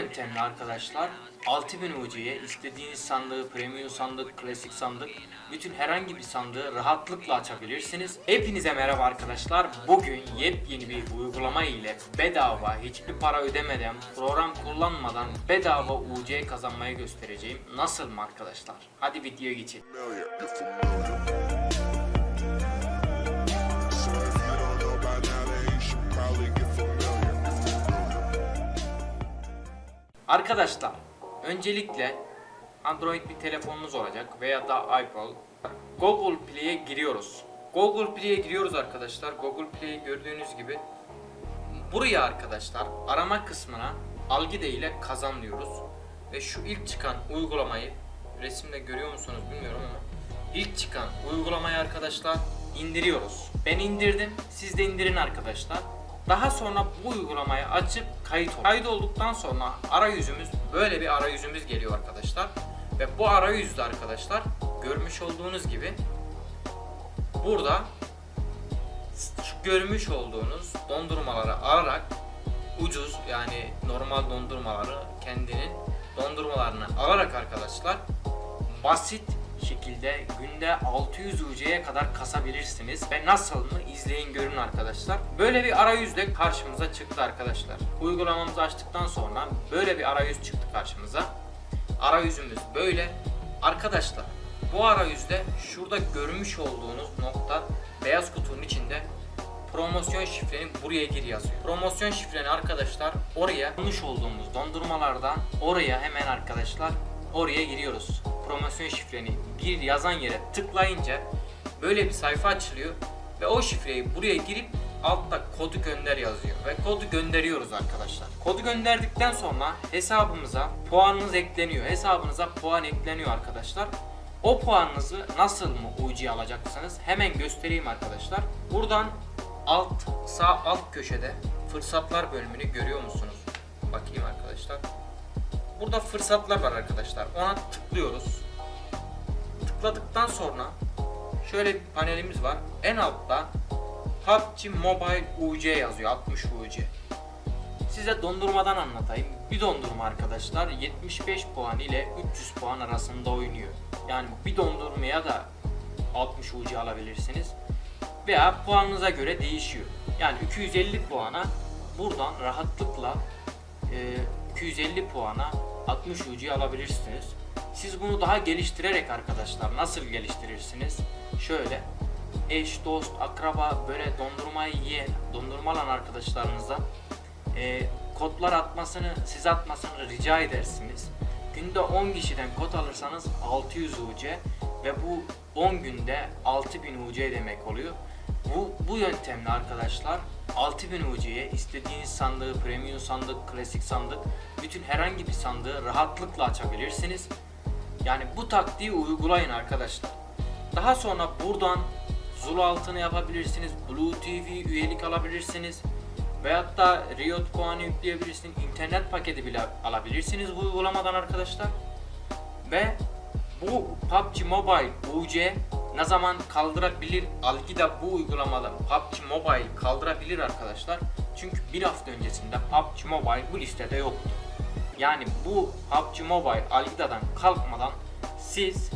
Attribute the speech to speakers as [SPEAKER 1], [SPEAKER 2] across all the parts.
[SPEAKER 1] yöntemle arkadaşlar 6000 UC'ye istediğiniz sandığı, premium sandık, klasik sandık, bütün herhangi bir sandığı rahatlıkla açabilirsiniz. Hepinize merhaba arkadaşlar. Bugün yepyeni bir uygulama ile bedava, hiçbir para ödemeden, program kullanmadan bedava UC kazanmayı göstereceğim. Nasıl mı arkadaşlar? Hadi videoya geçelim. Arkadaşlar, öncelikle Android bir telefonunuz olacak veya da iPhone. Google Play'e giriyoruz. Google Play'e giriyoruz arkadaşlar. Google Play'i gördüğünüz gibi buraya arkadaşlar arama kısmına Algida ile kazan diyoruz. Ve şu ilk çıkan uygulamayı resimde görüyor musunuz bilmiyorum ama ilk çıkan uygulamayı arkadaşlar indiriyoruz. Ben indirdim. Siz de indirin arkadaşlar. Daha sonra bu uygulamayı açıp kayıt ol. Kayıt olduktan sonra arayüzümüz böyle bir arayüzümüz geliyor arkadaşlar. Ve bu arayüzde arkadaşlar görmüş olduğunuz gibi burada görmüş olduğunuz dondurmaları alarak ucuz yani normal dondurmaları kendinin dondurmalarını alarak arkadaşlar basit şekilde günde 600 UC'ye kadar kasabilirsiniz. Ve nasıl mı izleyin görün arkadaşlar. Böyle bir arayüzle karşımıza çıktı arkadaşlar. Uygulamamızı açtıktan sonra böyle bir arayüz çıktı karşımıza. Arayüzümüz böyle. Arkadaşlar bu arayüzde şurada görmüş olduğunuz nokta beyaz kutunun içinde promosyon şifreni buraya gir yazıyor. Promosyon şifreni arkadaşlar oraya bulmuş olduğumuz dondurmalardan oraya hemen arkadaşlar oraya giriyoruz. Promosyon şifreni bir yazan yere tıklayınca böyle bir sayfa açılıyor ve o şifreyi buraya girip altta kodu gönder yazıyor ve kodu gönderiyoruz arkadaşlar. Kodu gönderdikten sonra hesabımıza puanınız ekleniyor. Hesabınıza puan ekleniyor arkadaşlar. O puanınızı nasıl mı UC alacaksınız? Hemen göstereyim arkadaşlar. Buradan alt sağ alt köşede fırsatlar bölümünü görüyor musunuz? Bakayım arkadaşlar. Burada fırsatlar var arkadaşlar. Ona tıklıyoruz. Tıkladıktan sonra şöyle bir panelimiz var. En altta PUBG Mobile UC yazıyor. 60 UC. Size dondurmadan anlatayım. Bir dondurma arkadaşlar 75 puan ile 300 puan arasında oynuyor. Yani bir dondurmaya da 60 UC alabilirsiniz. Veya puanınıza göre değişiyor. Yani 250 puana buradan rahatlıkla e, 250 puana 60 UC alabilirsiniz. Siz bunu daha geliştirerek arkadaşlar nasıl geliştirirsiniz? Şöyle eş, dost, akraba böyle dondurmayı yiyen, dondurma alan arkadaşlarınıza e, kodlar atmasını, siz atmasını rica edersiniz. Günde 10 kişiden kod alırsanız 600 UC ve bu 10 günde 6000 UC demek oluyor. Bu, bu yöntemle arkadaşlar 6000 UC'ye istediğiniz sandığı, premium sandık, klasik sandık, bütün herhangi bir sandığı rahatlıkla açabilirsiniz. Yani bu taktiği uygulayın arkadaşlar. Daha sonra buradan Zulu altını yapabilirsiniz, Blue TV üyelik alabilirsiniz. Veyahut da Riot puanı yükleyebilirsiniz, internet paketi bile alabilirsiniz bu uygulamadan arkadaşlar. Ve bu PUBG Mobile UC ne zaman kaldırabilir? Algida bu uygulamalı PUBG Mobile kaldırabilir arkadaşlar. Çünkü bir hafta öncesinde PUBG Mobile bu listede yoktu. Yani bu PUBG Mobile Algida'dan kalkmadan siz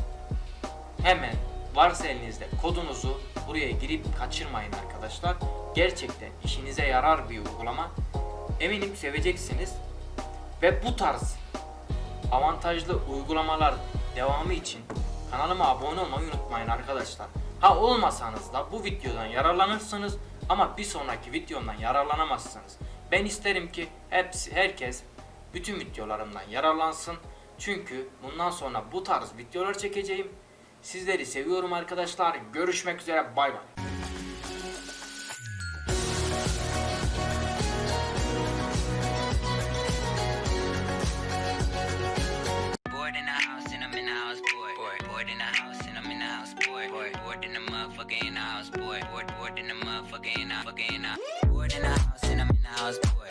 [SPEAKER 1] hemen varsa elinizde kodunuzu buraya girip kaçırmayın arkadaşlar. Gerçekten işinize yarar bir uygulama. Eminim seveceksiniz. Ve bu tarz avantajlı uygulamalar devamı için kanalıma abone olmayı unutmayın arkadaşlar. Ha olmasanız da bu videodan yararlanırsınız ama bir sonraki videomdan yararlanamazsınız. Ben isterim ki hepsi herkes bütün videolarımdan yararlansın. Çünkü bundan sonra bu tarz videolar çekeceğim. Sizleri seviyorum arkadaşlar. Görüşmek üzere. Bay bay.
[SPEAKER 2] Bored, bored in the house and I'm in the house, boy. Bored, bored in the motherfucker in the house, boy. Bored, bored in the motherfucker in the fucking in the. Bored in the house and I'm in the house, boy. Bored,